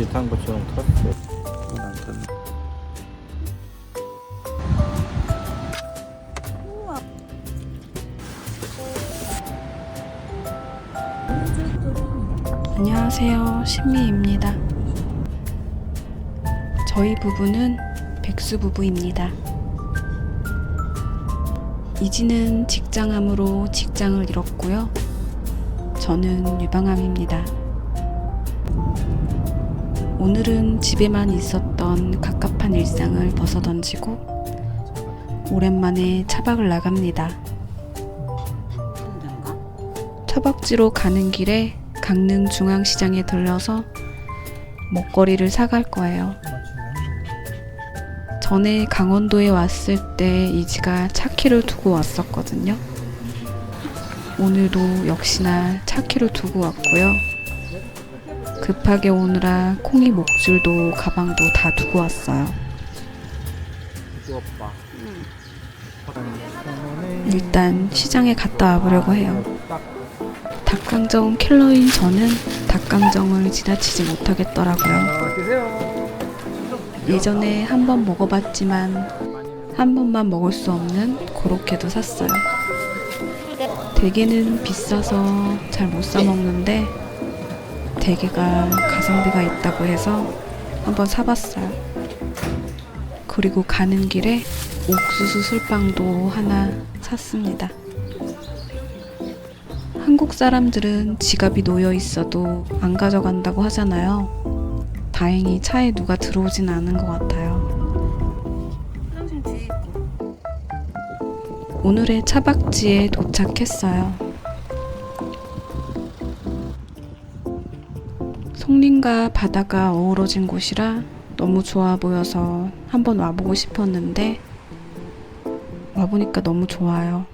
비슷한 것처럼 탔어. 안 탔네. 안녕하세요. 신미입니다. 저희 부부는 백수 부부입니다. 이지는 직장암으로 직장을 잃었고요. 저는 유방암입니다. 오늘은 집에만 있었던 갑갑한 일상을 벗어던지고 오랜만에 차박을 나갑니다. 차박지로 가는 길에 강릉 중앙시장에 들려서 먹거리를 사갈 거예요. 전에 강원도에 왔을 때 이지가 차키를 두고 왔었거든요. 오늘도 역시나 차키를 두고 왔고요. 급하게 오느라 콩이 목줄도 가방도 다 두고 왔어요. 오빠. 일단 시장에 갔다 와보려고 해요. 닭강정 킬러인 저는 닭강정을 지나치지 못하겠더라고요. 드세요. 예전에 한 번 먹어봤지만 한 번만 먹을 수 없는 고로케도 샀어요. 대게는 비싸서 잘 못 사 먹는데 대게가 가성비가 있다고 해서 한번 사봤어요. 그리고 가는 길에 옥수수 술빵도 하나 샀습니다. 한국 사람들은 지갑이 놓여 있어도 안 가져간다고 하잖아요. 다행히 차에 누가 들어오진 않은 것 같아요. 오늘의 차박지에 도착했어요. 송림과 바다가 어우러진 곳이라 너무 좋아 보여서 한번 와보고 싶었는데 와보니까 너무 좋아요.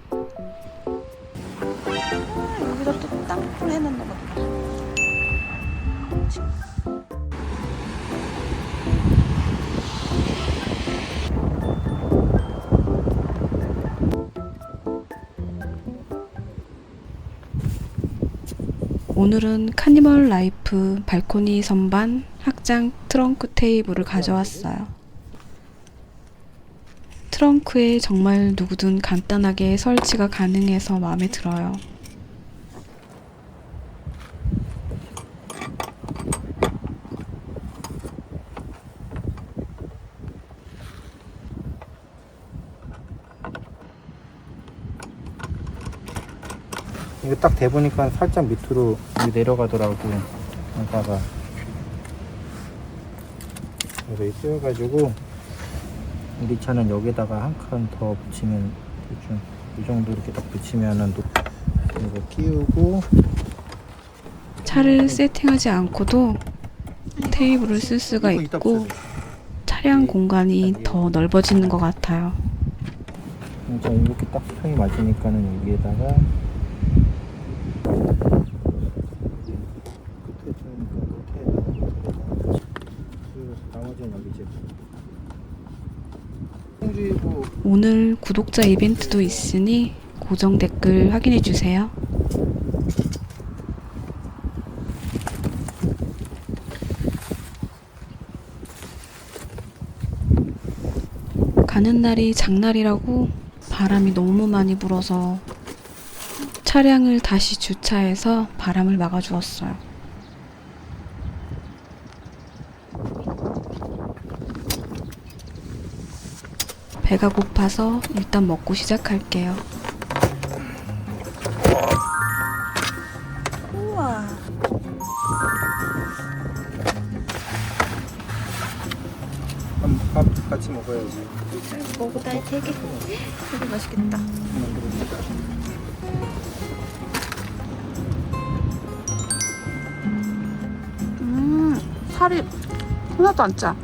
오늘은 카니멀 라이프 발코니 선반 확장 트렁크 테이블을 가져왔어요. 트렁크에 정말 누구든 간단하게 설치가 가능해서 마음에 들어요. 이거 딱 대보니까 살짝 밑으로 내려가더라고. 그러다가 그래서 씌워가지고 우리 차는 여기다가 한 칸 더 붙이면 대충 이 정도 이렇게 딱 붙이면은 또 이거 끼우고 차를 세팅하지 않고도 테이블을 쓸 수가 있고. 차량 공간이 더 넓어지는 것 같아요. 이렇게 딱 수평이 맞으니까는 여기에다가 끝에 좀 끝에다가 그 나머지는 여기 이제 홍주이고 오늘 구독자 이벤트도 있으니 고정 댓글 확인해 주세요. 가는 날이 장날이라고 바람이 너무 많이 불어서 차량을 다시 주차해서 바람을 막아주었어요. 배가 고파서 일단 먹고 시작할게요. 우와. 밥, 밥 같이 먹어야지. 먹어다 되게 되게 맛있겠다. 음 살이 하나도 안 짜.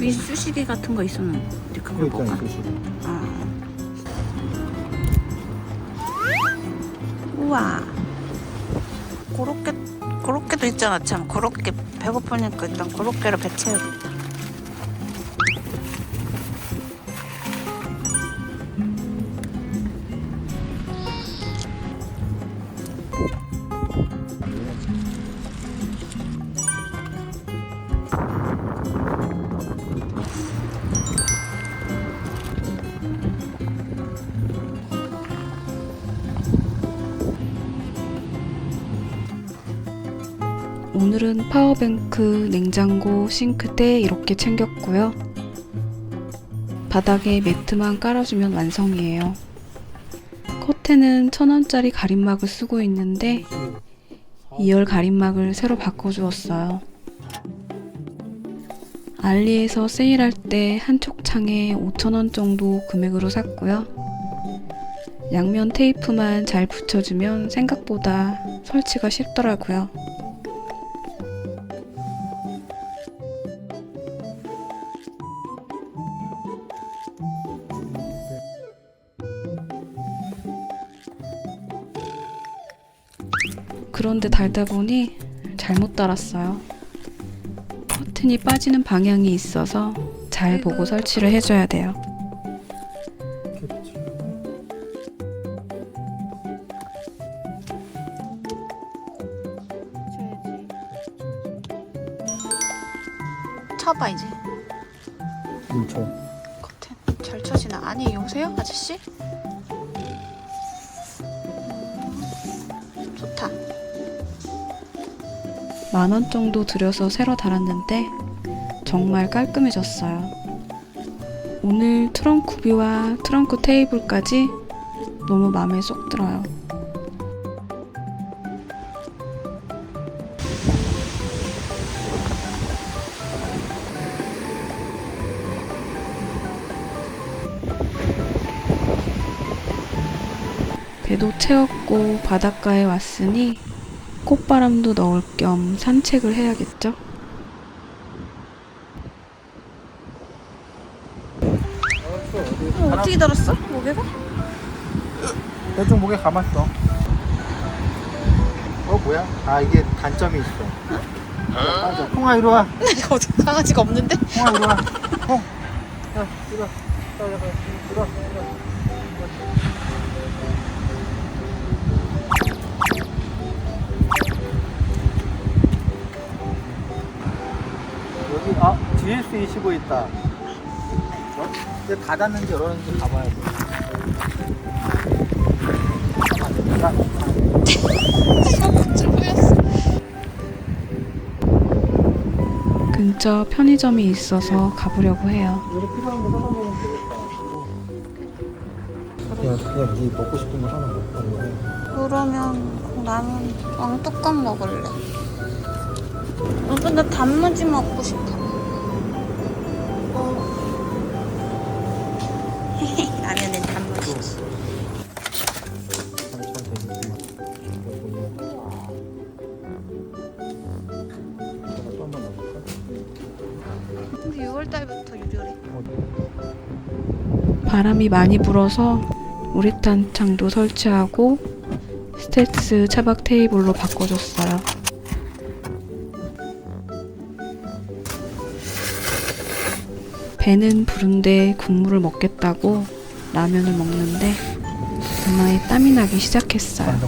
위 수시리 같은 거 있었는데 그걸 있잖아, 먹어. 싫어. 아. 우와. 고로케 고로케도 있잖아 참 고로케 배고프니까 일단 고로케로 배 채우겠다. 오늘은 파워뱅크, 냉장고, 싱크대 이렇게 챙겼고요. 바닥에 매트만 깔아주면 완성이에요. 커튼은 천원짜리 가림막을 쓰고 있는데 2열 가림막을 새로 바꿔주었어요. 알리에서 세일할 때 한쪽 창에 5,000원 정도 금액으로 샀고요. 양면 테이프만 잘 붙여주면 생각보다 설치가 쉽더라고요. 그런데 달다 보니 잘못 달았어요. 커튼이 빠지는 방향이 있어서 잘 보고 설치를 해줘야 돼요. 쳐봐 이제 인초. 커튼 잘 쳐지나 아니 여보세요 아저씨 만 원 정도 들여서 새로 달았는데 정말 깔끔해졌어요. 오늘 트렁크 뷰와 트렁크 테이블까지 너무 마음에 쏙 들어요. 배도 채웠고 바닷가에 왔으니 꽃바람도 넣을 겸 산책을 해야겠죠? 어, 어떻게 달았어 목에가 대충 목에 감았어. 어 뭐야? 아 이게 단점이 있어. 맞아. 홍아 이리 와. 내가 어디 강아지가 없는데 홍아 이리 와. 홍. 야 이리 와. 자, 자, 자, 이리 와. 이리 와. 아 GS25 있다. 어? 근데 닫았는지 열었는지 가봐야 돼. 근처 편의점이 있어서 가보려고 해요. 여기 필요한 거 사다 먹으면 되겠다. 그냥 그냥 네 먹고 싶은 거 하나 먹고 해. 그러면 나는 왕뚜껑 먹을래 오빠 나 단무지 먹고 싶어 바람이 많이 불어서 우레탄 창도 설치하고 스텔스 차박 테이블로 바꿔줬어요. 배는 부른데 국물을 먹겠다고 라면을 먹는데 엄마의 땀이 나기 시작했어요.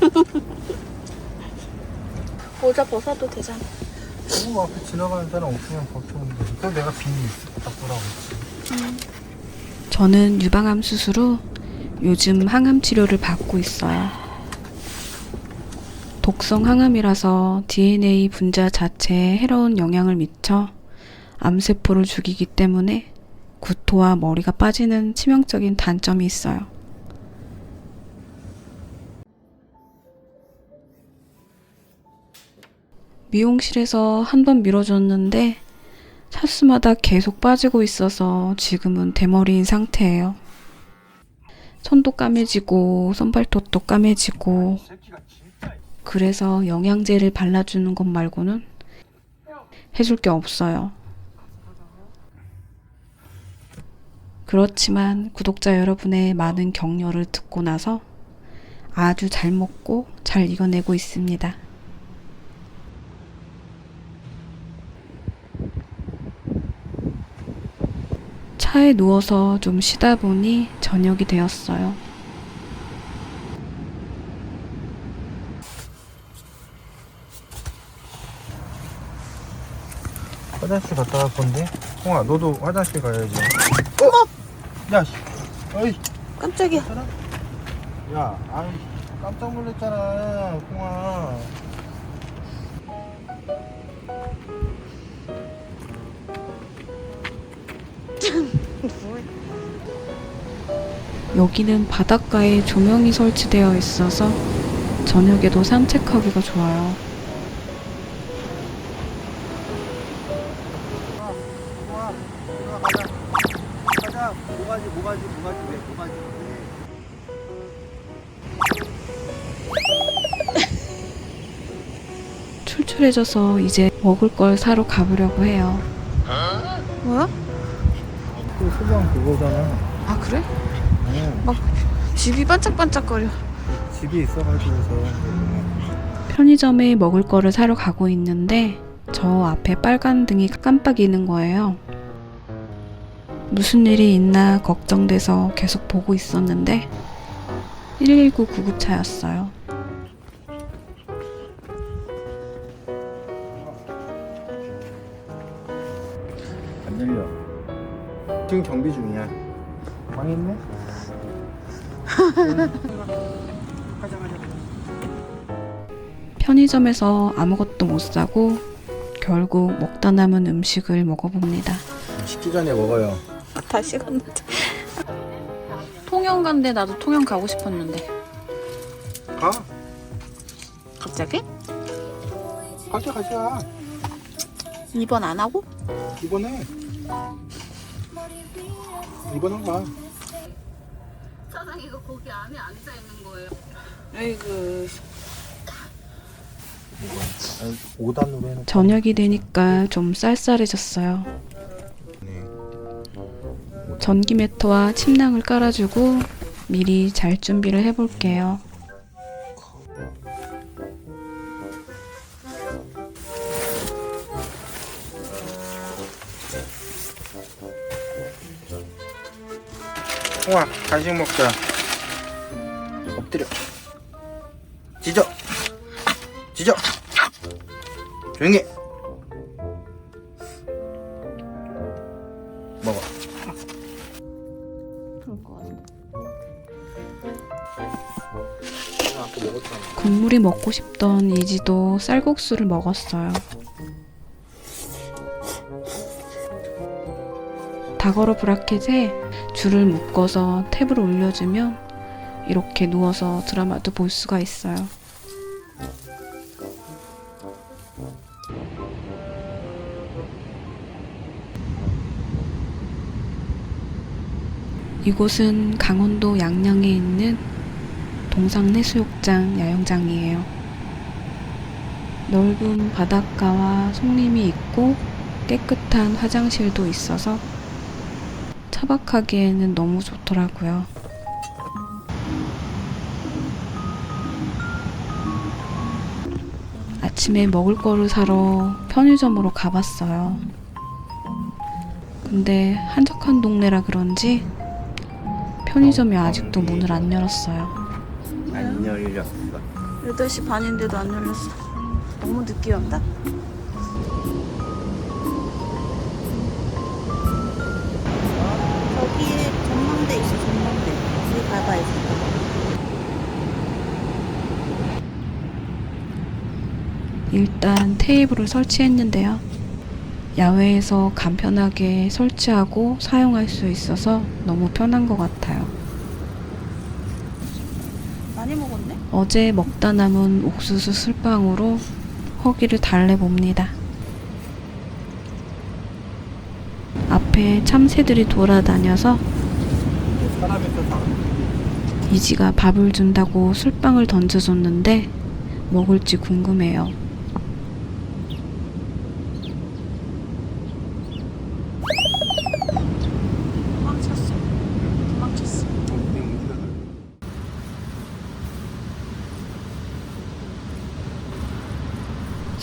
모자 벗어도 되잖아 뭐 앞에 지나가는 사람 없으면 돼. 또 내가 빈이 있을 것 같더라고. 저는 유방암 수술 후 요즘 항암 치료를 받고 있어요. 독성 항암이라서 DNA 분자 자체에 해로운 영향을 미쳐 암세포를 죽이기 때문에 구토와 머리가 빠지는 치명적인 단점이 있어요. 미용실에서 한 번 밀어줬는데 차수마다 계속 빠지고 있어서 지금은 대머리인 상태예요. 손도 까매지고 손발톱도 까매지고 그래서 영양제를 발라주는 것 말고는 해줄 게 없어요. 그렇지만 구독자 여러분의 많은 격려를 듣고 나서 아주 잘 먹고 잘 이겨내고 있습니다. 차에 누워서 좀 쉬다 보니 저녁이 되었어요. 화장실 갔다 갈 건데? 홍아, 너도 화장실 가야지. 어? 야, 씨. 어이, 깜짝이야. 야, 아유, 깜짝 놀랐잖아, 콩아. 여기는 바닷가에 조명이 설치되어 있어서 저녁에도 산책하기가 좋아요. 왜. 출출해져서 이제 먹을 걸 사러 가보려고 해요. 뭐야? 그 소장 그거잖아. 아 그래? 응. 집이 반짝반짝거려. 집이 있어가지고서. 편의점에 먹을 거를 사러 가고 있는데 저 앞에 빨간 등이 깜빡이는 거예요. 무슨 일이 있나 걱정돼서 계속 보고 있었는데 119 구급차였어요. 안 열려. 지금 정비 중이야. 망했네? 가자. 편의점에서 아무것도 못 사고 결국 먹다 남은 음식을 먹어봅니다. 식기 전에 먹어요. 다 식었는데. 통영 간데 나도 통영 가고 싶었는데 가. 갑자기? 가자, 가자. 입원 안 하고? 이번에. 이번엔 가. 거기 안에 앉아 있는 거예요. 아이고. 5단으로 해놓고. 저녁이 되니까 좀 쌀쌀해졌어요. 네. 전기 매트와 침낭을 깔아주고 미리 잘 준비를 해볼게요. 홍아, 간식 먹자. 엎드려. 짖어. 짖어. 조용히 해. 먹어. 그럴. 홍아, 아까 먹었잖아. 국물이 먹고 싶던 이지도 쌀국수를 먹었어요. 다거로 브라켓에 줄을 묶어서 탭을 올려주면 이렇게 누워서 드라마도 볼 수가 있어요. 이곳은 강원도 양양에 있는 동상내수욕장 야영장이에요. 넓은 바닷가와 송림이 있고 깨끗한 화장실도 있어서 차박하기에는 너무 좋더라고요. 아침에 먹을 거를 사러 편의점으로 가봤어요. 근데 한적한 동네라 그런지 편의점이 아직도 문을 안 열었어요. 안 열렸어. 8시 반인데도 안 열렸어. 너무 늦게 왔다? 일단 테이블을 설치했는데요. 야외에서 간편하게 설치하고 사용할 수 있어서 너무 편한 것 같아요. 많이 먹었네? 어제 먹다 남은 옥수수 술빵으로 허기를 달래봅니다. 앞에 참새들이 돌아다녀서 이지가 밥을 준다고 술빵을 던져줬는데 먹을지 궁금해요. 도망쳤어. 도망쳤어.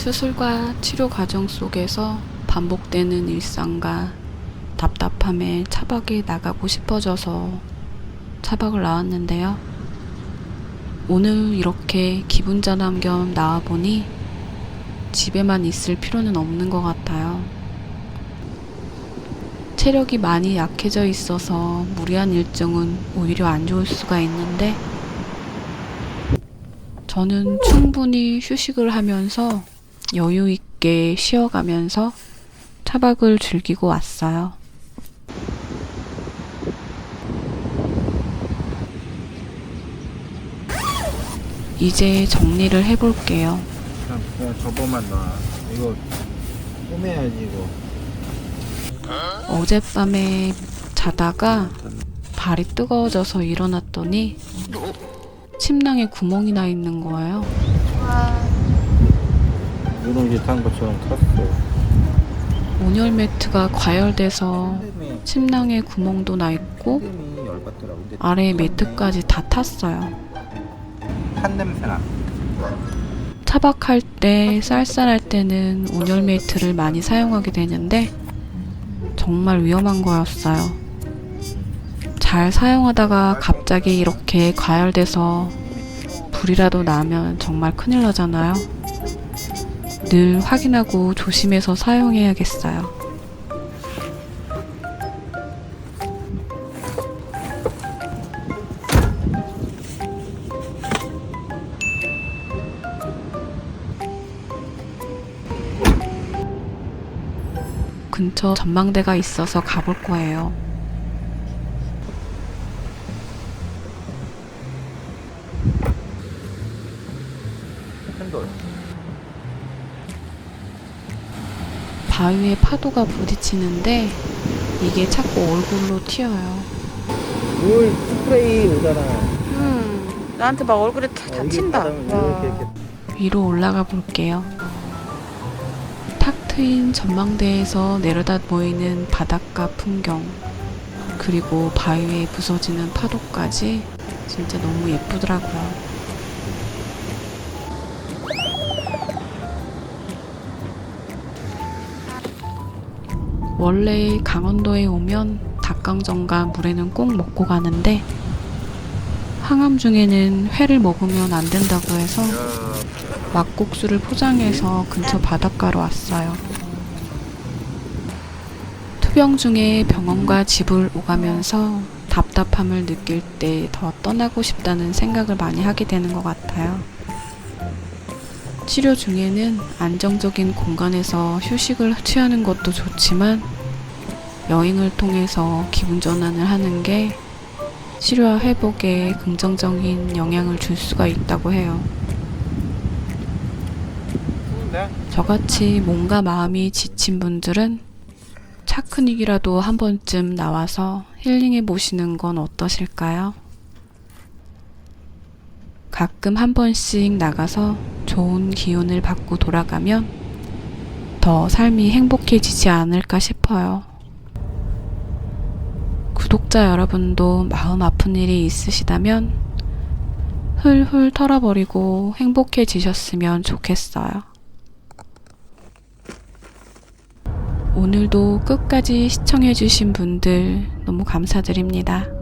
수술과 치료 과정 속에서 반복되는 일상과 답답함에 차박에 나가고 싶어져서 차박을 나왔는데요. 오늘 이렇게 기분 전환 겸 나와보니 집에만 있을 필요는 없는 것 같아요. 체력이 많이 약해져 있어서 무리한 일정은 오히려 안 좋을 수가 있는데 저는 충분히 휴식을 하면서 여유 있게 쉬어가면서 차박을 즐기고 왔어요. 이제 정리를 해볼게요. 그냥, 그냥 저거만 놔. 이거 꼬매야지 이거. 어젯밤에 자다가 발이 뜨거워져서 일어났더니 침낭에 구멍이 나 있는 거예요. 누룽지 탄 것처럼 탔어. 온열 매트가 과열돼서 침낭에 구멍도 나 있고 아래 매트까지 다 탔어요. 탄 냄새나. 차박할 때 쌀쌀할 때는 온열 매트를 많이 사용하게 되는데 정말 위험한 거였어요. 잘 사용하다가 갑자기 이렇게 과열돼서 불이라도 나면 정말 큰일 나잖아요. 늘 확인하고 조심해서 사용해야겠어요. 근처 전망대가 있어서 가볼 거예요. 바위에 파도가 부딪히는데 이게 자꾸 얼굴로 튀어요. 물 스프레이 오잖아. 음, 나한테 막 얼굴에 다 다친다. 위로 올라가 볼게요. 탁 트인 전망대에서 내려다 보이는 바닷가 풍경, 그리고 바위에 부서지는 파도까지 진짜 너무 예쁘더라고요. 원래 강원도에 오면 닭강정과 물에는 꼭 먹고 가는데 항암 중에는 회를 먹으면 안 된다고 해서 막국수를 포장해서 근처 바닷가로 왔어요. 투병 중에 병원과 집을 오가면서 답답함을 느낄 때 더 떠나고 싶다는 생각을 많이 하게 되는 것 같아요. 치료 중에는 안정적인 공간에서 휴식을 취하는 것도 좋지만 여행을 통해서 기분 전환을 하는 게 치료와 회복에 긍정적인 영향을 줄 수가 있다고 해요. 저같이 몸과 마음이 지친 분들은 차크닉이라도 한 번쯤 나와서 힐링해 보시는 건 어떠실까요? 가끔 한 번씩 나가서 좋은 기운을 받고 돌아가면 더 삶이 행복해지지 않을까 싶어요. 구독자 여러분도 마음 아픈 일이 있으시다면 훌훌 털어버리고 행복해지셨으면 좋겠어요. 오늘도 끝까지 시청해주신 분들 너무 감사드립니다.